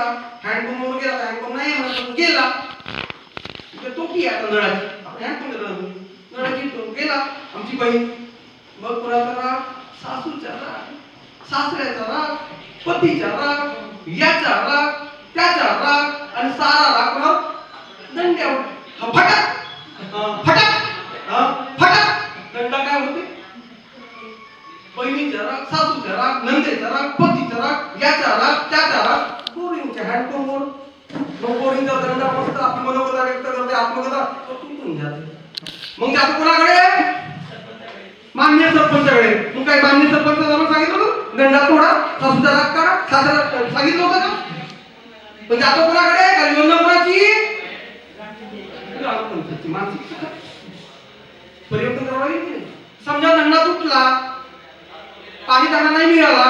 गेला हँडपंपवर गेला हँडपंप नाही म्हणत गेला. इथे टोपी आता नळाची. आपण हँडपंप नळ नळाची तो गेला आमची बहीण. मग कोणाचा राग? सासूचा राग. सासऱ्याचा राग पतीचा राग याचा राग त्याचा राग आणि सारा राग कोणावर दंड्यावर. हा फटाक. हा, फटाक. फटाक. दंडा काय होते बहिणीचा राग सासूचा राग नंदेचा राग पतीचा राग याचा राग त्याचा राग पोरींच्या हँडपंपवर मग पोरींचा दंडा मस्त आपली मनोगता व्यक्त करते आत्मकथा तो तुटून जाते. मग जातो कोणाकडे? मान्य सरपंचाकडे. तू काय मान्य सरपंच जाऊन सांगितलं होतं गंडा थोडा सासूचा राग काढा सासरा सांगितलं होतं का? पण जातो कोणाकडे? का योजना कोणाची ग्रामपंचायतची परिवर्तन करावं लागेल समजा दंडा तुटला पाणी त्यांना नाही मिळाला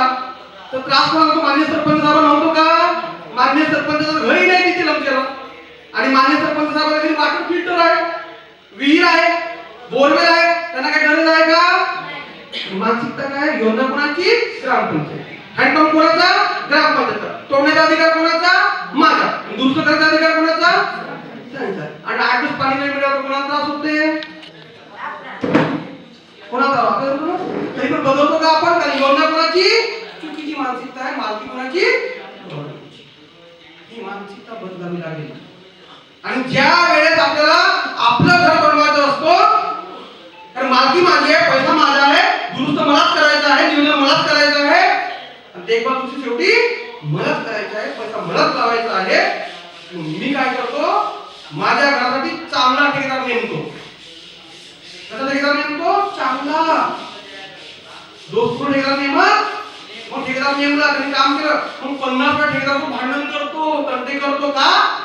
तर त्रास कोणाला तो मान्य सरपंच साहेब नव्हतो का? मान्य सरपंचाचं घर नाही तिथे लमकेला आणि मान्य सरपंच साहेबांच्या घरी वॉटर फिल्टर आहे विहीर आहे बोरवेल आहे? त्यांना काय गरज आहे का? मानसिकता काय योजना कोणाची? ग्रामपंचायत. हँडपंप कोणाचा? ग्रामपंचायत. तोडण्याचा अधिकार कोणाचा? माझा. दुरुस्त करण्याचा अधिकार कोणाचा? त्यांचा. आणि आठ दिवस पाणी नाही मिळालं तर कोणाला त्रास होते कोणाचा तरी पण बदलतो का आपण? कारण योजना कोणाची? चुकीची मानसिकता आहे. मालकी कोणाची? ही मानसिकता बदलावी लागेल. आणि ज्या वेळेस आपल्याला आपलं घर बनवायचं असतो तर मालकी माझी आहे पैसा माझा आहे दुरुस्त मलाच करायचा आहे नियोजन मलाच करायचं आहे. आणि ते पण तुझी शेवटी मलाच करायचं आहे पैसा मलाच लावायचा आहे. मी काय करतो? माझ्या घरासाठी चांगला ठेकेदार नेमतो. कसा ठेकेदार नेमतो? चांगला. दोस्तपूर ठेकेदार नेमत. मग ठेकेदार नेमला त्यांनी काम केलं. मग पन्नास वेळा ठेकेदार तो भांडण करतो तंटे करतो का?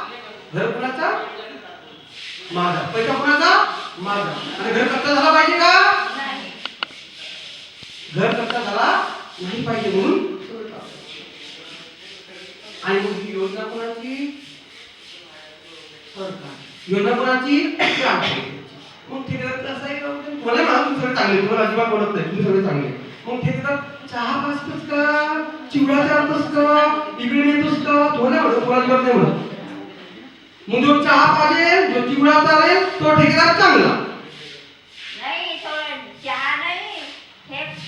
घर कुणाचा? माझा. पैसा कुणाचा? माझा. आणि घर कच्चा झाला पाहिजे का? घर कच्चा झाला? नाही पाहिजे म्हणून आणि मग ही योजना कोणाची? सरकार. योजना कोणाची? मग ठेकेदार कसं आहे का मला म्हणा तुम्ही सगळे चांगले. तुम्हाला अजिबात बोलत नाही तुम्ही सगळे चांगले. मग ठेकेदार चहा पाचतच का? चिवडा चालतोस का? इकडे नेतोस का? तुम्हाला नाही म्हणत तुला अजिबात नाही म्हणत. मग जो चहा पाहिजे जो चिवडा चालेल तो ठेकेदार चांगला.